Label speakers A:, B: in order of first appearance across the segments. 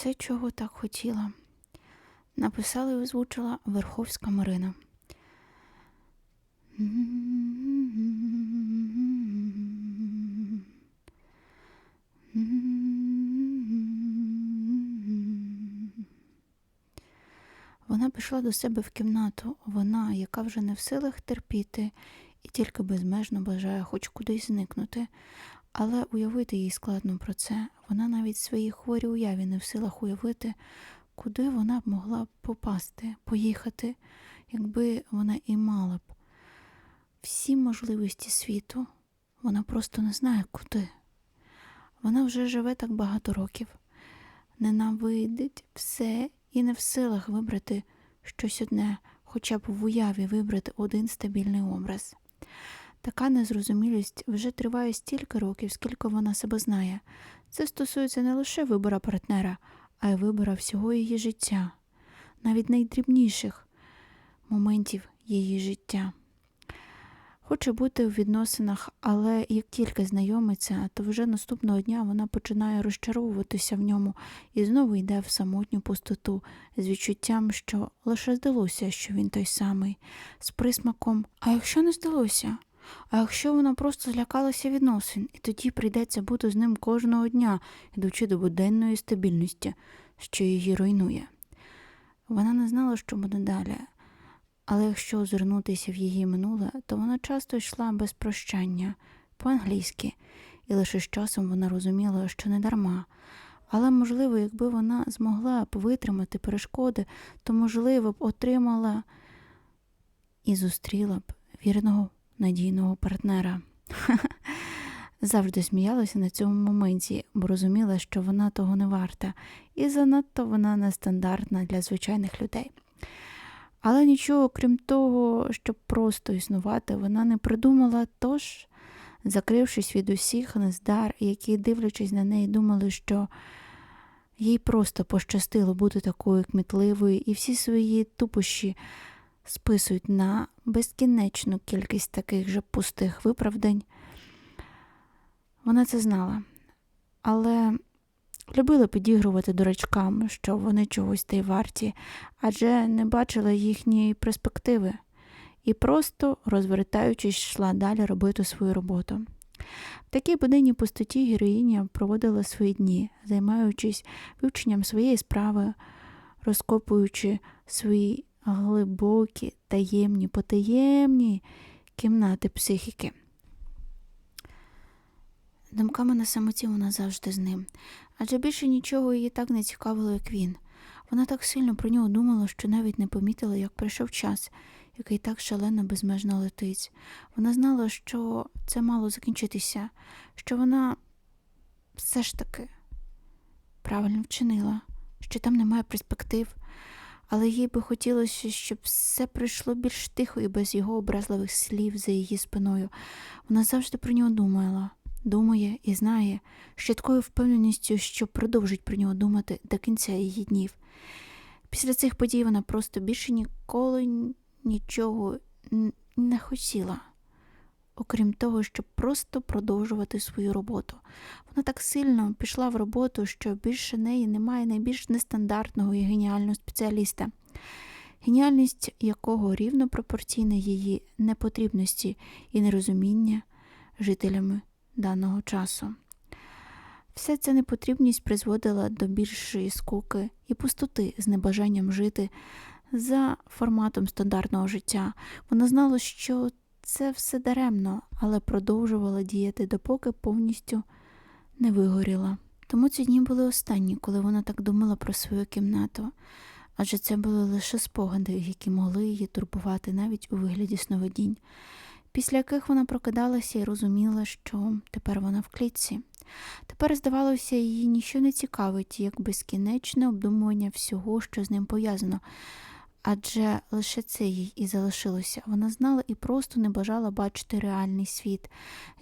A: Все, чого так хотіла. Написала і озвучила Верховська Марина. Вона пішла до себе в кімнату, вона, яка вже не в силах терпіти і тільки безмежно бажає хоч кудись зникнути. Але уявити їй складно про це. Вона навіть в своїй хворій уяві не в силах уявити, куди вона б могла попасти, поїхати, якби вона і мала б всі можливості світу. Вона просто не знає куди. Вона вже живе так багато років, ненавидить все і не в силах вибрати щось одне, хоча б в уяві вибрати один стабільний образ. Така незрозумілість вже триває стільки років, скільки вона себе знає. Це стосується не лише вибора партнера, а й вибора всього її життя, навіть найдрібніших моментів її життя. Хоче бути в відносинах, але як тільки знайомиться, то вже наступного дня вона починає розчаровуватися в ньому і знову йде в самотню пустоту з відчуттям, що лише здалося, що він той самий, з присмаком. А якщо не здалося? А якщо вона просто злякалася відносин, і тоді прийдеться бути з ним кожного дня, йдучи до буденної стабільності, що її руйнує. Вона не знала, що буде далі, але якщо озирнутися в її минуле, то вона часто йшла без прощання, по-англійськи, і лише з часом вона розуміла, що не дарма. Але, можливо, якби вона змогла б витримати перешкоди, то, можливо, б отримала і зустріла б вірного надійного партнера. Завжди сміялася на цьому моменті, бо розуміла, що вона того не варта, і занадто вона нестандартна для звичайних людей. Але нічого, крім того, щоб просто існувати, вона не придумала, тож, закрившись від усіх нездар, які, дивлячись на неї, думали, що їй просто пощастило бути такою кмітливою, і всі свої тупощі списують на безкінечну кількість таких же пустих виправдань. Вона це знала, але любила підігрувати дурачкам, що вони чогось та й варті, адже не бачила їхньої перспективи і просто, розвертаючись, йшла далі робити свою роботу. В такій буденній пустоті героїня проводила свої дні, займаючись вивченням своєї справи, розкопуючи свої глибокі, таємні, потаємні кімнати психіки. Думками на самоті вона завжди з ним, адже більше нічого її так не цікавило, як він. Вона так сильно про нього думала, що навіть не помітила, як прийшов час, який так шалено безмежно летить. Вона знала, що це мало закінчитися, що вона все ж таки правильно вчинила, що там немає перспектив, але їй би хотілося, щоб все пройшло більш тихо і без його образливих слів за її спиною. Вона завжди про нього думала, думає і знає, з такою впевненістю, що продовжить про нього думати до кінця її днів. Після цих подій вона просто більше ніколи нічого не хотіла, окрім того, щоб просто продовжувати свою роботу. Вона так сильно пішла в роботу, що більше неї немає найбільш нестандартного і геніального спеціаліста, геніальність якого рівно пропорційна її непотрібності і нерозуміння жителями даного часу. Вся ця непотрібність призводила до більшої скуки і пустоти з небажанням жити за форматом стандартного життя. Вона знала, що це все даремно, але продовжувала діяти, допоки повністю не вигоріла. Тому ці дні були останні, коли вона так думала про свою кімнату, адже це були лише спогади, які могли її турбувати навіть у вигляді сновидінь, після яких вона прокидалася і розуміла, що тепер вона в клітці. Тепер, здавалося, її нічого не цікавить, як безкінечне обдумування всього, що з ним пов'язано. Адже лише це їй і залишилося. Вона знала і просто не бажала бачити реальний світ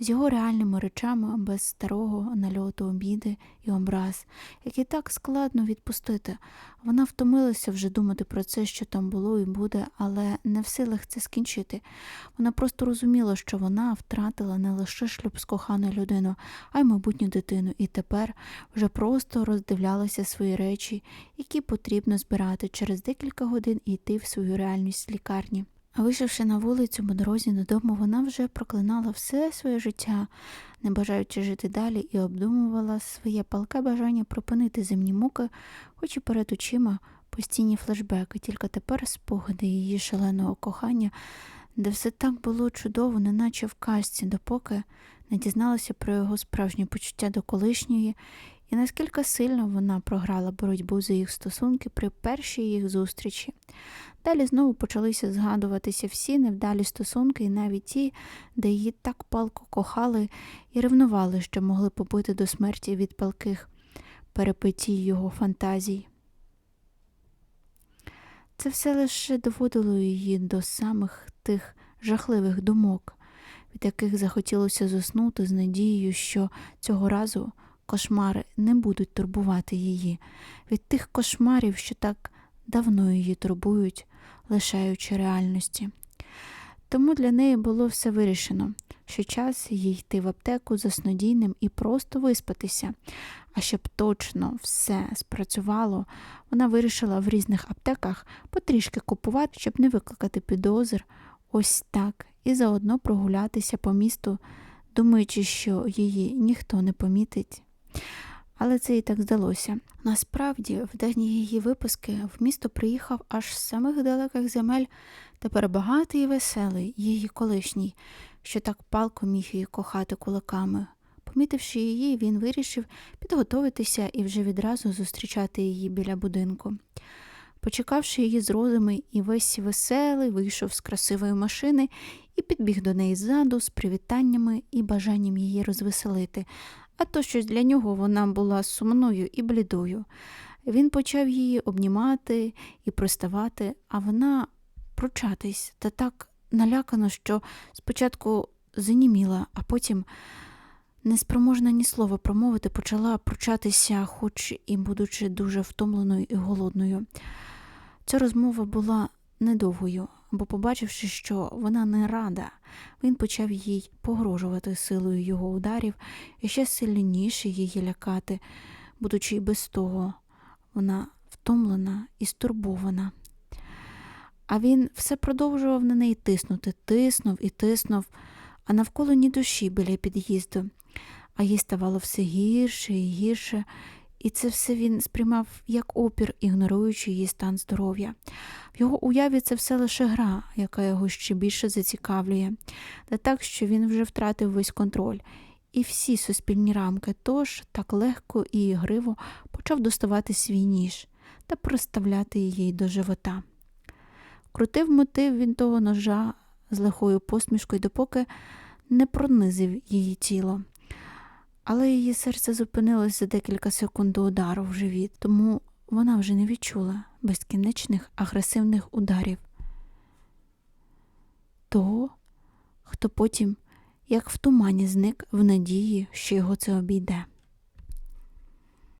A: з його реальними речами без старого нальоту обіди і образ, який так складно відпустити. Вона втомилася вже думати про це, що там було і буде, але не в силах це скінчити. Вона просто розуміла, що вона втратила не лише шлюб з коханою людиною, а й майбутню дитину, і тепер вже просто роздивлялася свої речі, які потрібно збирати через декілька годин і йти в свою реальність лікарні. Вийшовши на вулицю по дорозі додому, вона вже проклинала все своє життя, не бажаючи жити далі, і обдумувала своє палке бажання припинити земні муки, хоч і перед очима постійні флешбеки, тільки тепер спогади її шаленого кохання, де все так було чудово, неначе в казці, допоки не дізналася про його справжнє почуття до колишньої, і наскільки сильно вона програла боротьбу за їх стосунки при першій їх зустрічі. Далі знову почалися згадуватися всі невдалі стосунки, і навіть ті, де її так палко кохали і ревнували, що могли побити до смерті від палких перепитій його фантазій. Це все лише доводило її до самих тих жахливих думок, від яких захотілося заснути з надією, що цього разу кошмари не будуть турбувати її, від тих кошмарів, що так давно її турбують, лишаючи реальності. Тому для неї було все вирішено, що час їй йти в аптеку за снодійним і просто виспатися. А щоб точно все спрацювало, вона вирішила в різних аптеках потрішки купувати, щоб не викликати підозр, ось так, і заодно прогулятися по місту, думаючи, що її ніхто не помітить. Але це і так здалося. Насправді, в день її виписки в місто приїхав аж з самих далеких земель тепер багатий і веселий, її колишній, що так палко міг її кохати кулаками. Помітивши її, він вирішив підготуватися і вже відразу зустрічати її біля будинку. Почекавши її з розами, і весь веселий вийшов з красивої машини і підбіг до неї ззаду з привітаннями і бажанням її розвеселити, а то щось для нього вона була сумною і блідою. Він почав її обнімати і приставати, а вона пручатись та так налякано, що спочатку заніміла, а потім, неспроможна ні слова промовити, почала пручатися, хоч і будучи дуже втомленою і голодною. Ця розмова була недовгою, бо, побачивши, що вона не рада, він почав їй погрожувати силою його ударів і ще сильніше її лякати, будучи й без того, вона втомлена і стурбована. А він все продовжував на неї тиснути, тиснув і тиснув, а навколо ні душі біля під'їзду, а їй ставало все гірше і гірше, і це все він сприймав як опір, ігноруючи її стан здоров'я. В його уяві це все лише гра, яка його ще більше зацікавлює, та так, що він вже втратив весь контроль. І всі суспільні рамки, тож так легко і ігриво почав доставати свій ніж та приставляти її до живота. Крутив мотив він того ножа з лихою посмішкою, допоки не пронизив її тіло. Але її серце зупинилось за декілька секунд до удару в живіт, тому вона вже не відчула безкінечних агресивних ударів. Того, хто потім, як в тумані, зник в надії, що його це обійде.